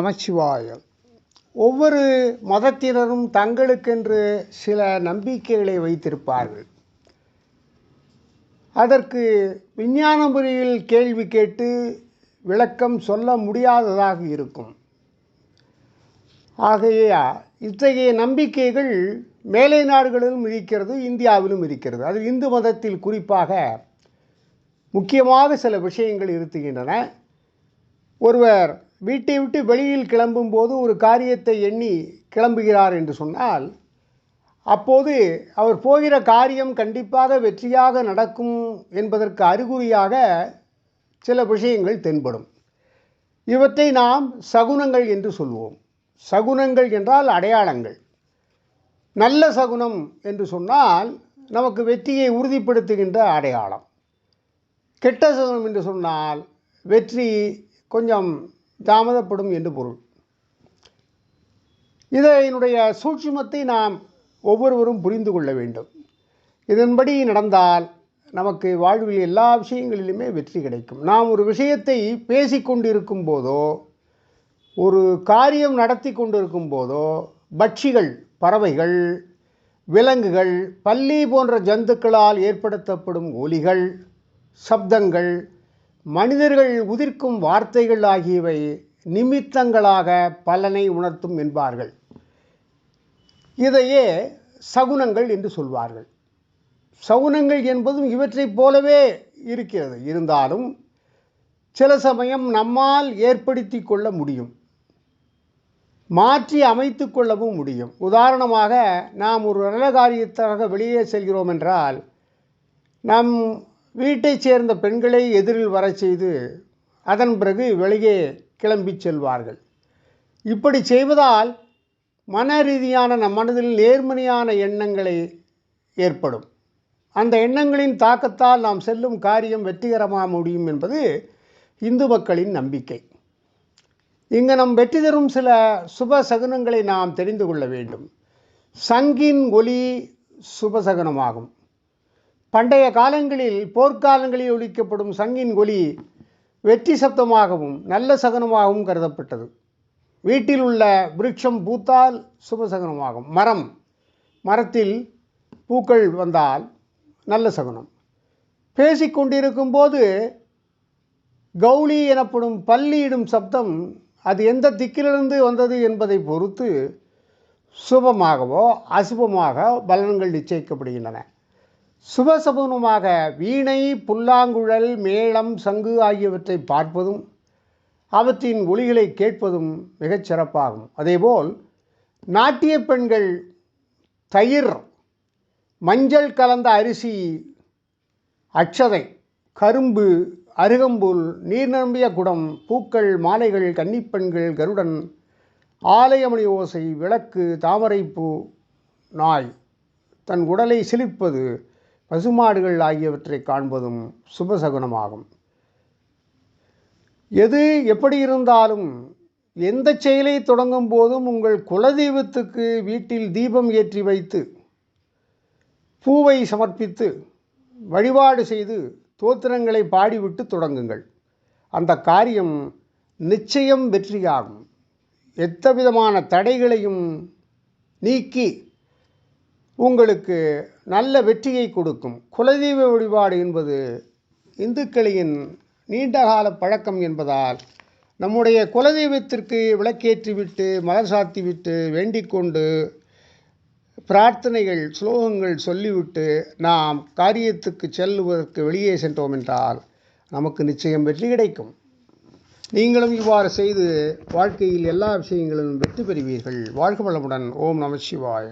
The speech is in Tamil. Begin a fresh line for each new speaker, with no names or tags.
நமச்சிவாய. ஒவ்வொரு மதத்தினரும் தங்களுக்கென்று சில நம்பிக்கைகளை வைத்திருப்பார்கள். அதற்கு விஞ்ஞான முறையில் கேள்வி கேட்டு விளக்கம் சொல்ல முடியாததாக இருக்கும். ஆகையா இத்தகைய நம்பிக்கைகள் மேலை நாடுகளிலும் இருக்கிறது இந்தியாவிலும் இருக்கிறது. அது இந்து மதத்தில் குறிப்பாக முக்கியமாக சில விஷயங்கள் இருத்துகின்றன. ஒருவர் வீட்டை விட்டு வெளியில் கிளம்பும்போது ஒரு காரியத்தை எண்ணி கிளம்புகிறார் என்று சொன்னால் அப்போது அவர் போகிற காரியம் கண்டிப்பாக வெற்றியாக நடக்கும் என்பதற்கு அறிகுறியாக சில விஷயங்கள் தென்படும். இவற்றை நாம் சகுனங்கள் என்று சொல்வோம். சகுனங்கள் என்றால் அடையாளங்கள். நல்ல சகுனம் என்று சொன்னால் நமக்கு வெற்றியை உறுதிப்படுத்துகின்ற அடையாளம். கெட்ட சகுனம் என்று சொன்னால் வெற்றி கொஞ்சம் தாமதப்படும் என்று பொருள். இதனுடைய சூட்சுமத்தை நாம் ஒவ்வொருவரும் புரிந்து கொள்ள வேண்டும். இதன்படி நடந்தால் நமக்கு வாழ்வில் எல்லா விஷயங்களிலுமே வெற்றி கிடைக்கும். நாம் ஒரு விஷயத்தை பேசிக்கொண்டிருக்கும் போதோ ஒரு காரியம் நடத்தி கொண்டிருக்கும் போதோ பட்சிகள் பறவைகள் விலங்குகள் பல்லி போன்ற ஜந்துக்களால் ஏற்படுத்தப்படும் ஒலிகள் சப்தங்கள் மனிதர்கள் உதிர்க்கும் வார்த்தைகள் ஆகியவை நிமித்தங்களாக பலனை உணர்த்தும் என்பார்கள். இதையே சகுனங்கள் என்று சொல்வார்கள். சகுனங்கள் என்பதும் இவற்றைப் போலவே இருக்கிறது. இருந்தாலும் சில சமயம் நம்மால் ஏற்படுத்தி கொள்ள முடியும். மாற்றி அமைத்து கொள்ளவும் முடியும். உதாரணமாக நாம் ஒரு நல்ல காரியத்தாக வெளியே செல்கிறோம் என்றால் நம் வீட்டைச் சேர்ந்த பெண்களை எதிரில் வரச் செய்து அதன் பிறகு வெளியே கிளம்பி செல்வார்கள். இப்படி செய்வதால் மன ரீதியான நம் மனதில் நேர்மறையான எண்ணங்களை ஏற்படும். அந்த எண்ணங்களின் தாக்கத்தால் நாம் செல்லும் காரியம் வெற்றிகரமாக முடியும் என்பது இந்து மக்களின் நம்பிக்கை. இங்கு நம் வெற்றி தரும் சில சுப சகுனங்களை நாம் தெரிந்து கொள்ள வேண்டும். சங்கின் ஒலி சுபசகுனமாகும் பண்டைய காலங்களில் போர்க்காலங்களில் ஒழிக்கப்படும் சங்கின் ஒலி வெற்றி சப்தமாகவும் நல்ல சகுனமாகவும் கருதப்பட்டது. வீட்டில் உள்ள விருட்சம் பூத்தால் சுபசகனமாகும் மரம் மரத்தில் பூக்கள் வந்தால் நல்ல சகுனம். பேசிக்கொண்டிருக்கும் போது கௌளி எனப்படும் பள்ளியிடும் சப்தம் அது எந்த திக்கிலிருந்து வந்தது என்பதை பொறுத்து சுபமாகவோ அசுபமாக பலன்கள் நிச்சயிக்கப்படுகின்றன. சுபசகுனமாக வீணை புல்லாங்குழல் மேளம் சங்கு ஆகியவற்றை பார்ப்பதும் அவற்றின் ஒளிகளை கேட்பதும் மிகச் சிறப்பாகும். அதேபோல் நாட்டிய பெண்கள் தயிர் மஞ்சள் கலந்த அரிசி அட்சதை கரும்பு அருகம்புல் நீர் நிரம்பிய குடம் பூக்கள் மாலைகள் கன்னிப்பெண்கள் கருடன் ஆலயமணி ஓசை விளக்கு தாமரைப்பூ நாய் தன் உடலை சிலிர்ப்பது பசுமாடுகள் ஆகியவற்றை காண்பதும் சுபசகுனமாகும் எது எப்படி இருந்தாலும் எந்த செயலை தொடங்கும் போதும் உங்கள் குலதெய்வத்துக்கு வீட்டில் தீபம் ஏற்றி வைத்து பூவை சமர்ப்பித்து வழிபாடு செய்து தோத்திரங்களை பாடிவிட்டு தொடங்குங்கள். அந்த காரியம் நிச்சயம் வெற்றியாகும். எத்தவிதமான தடைகளையும் நீக்கி உங்களுக்கு நல்ல வெற்றியை கொடுக்கும். குலதெய்வ வழிபாடு என்பது இந்துக்களின் நீண்டகால பழக்கம் என்பதால் நம்முடைய குலதெய்வத்திற்கு விளக்கேற்றிவிட்டு மலர் சாத்திவிட்டு வேண்டிக் கொண்டு பிரார்த்தனைகள் ஸ்லோகங்கள் சொல்லிவிட்டு நாம் காரியத்துக்கு செல்லுவதற்கு வெளியே சென்றோம் என்றால் நமக்கு நிச்சயம் வெற்றி கிடைக்கும். நீங்களும் இவ்வாறு செய்து வாழ்க்கையில் எல்லா விஷயங்களிலும் வெற்றி பெறுவீர்கள். வாழ்க வளமுடன். ஓம் நம சிவாய்.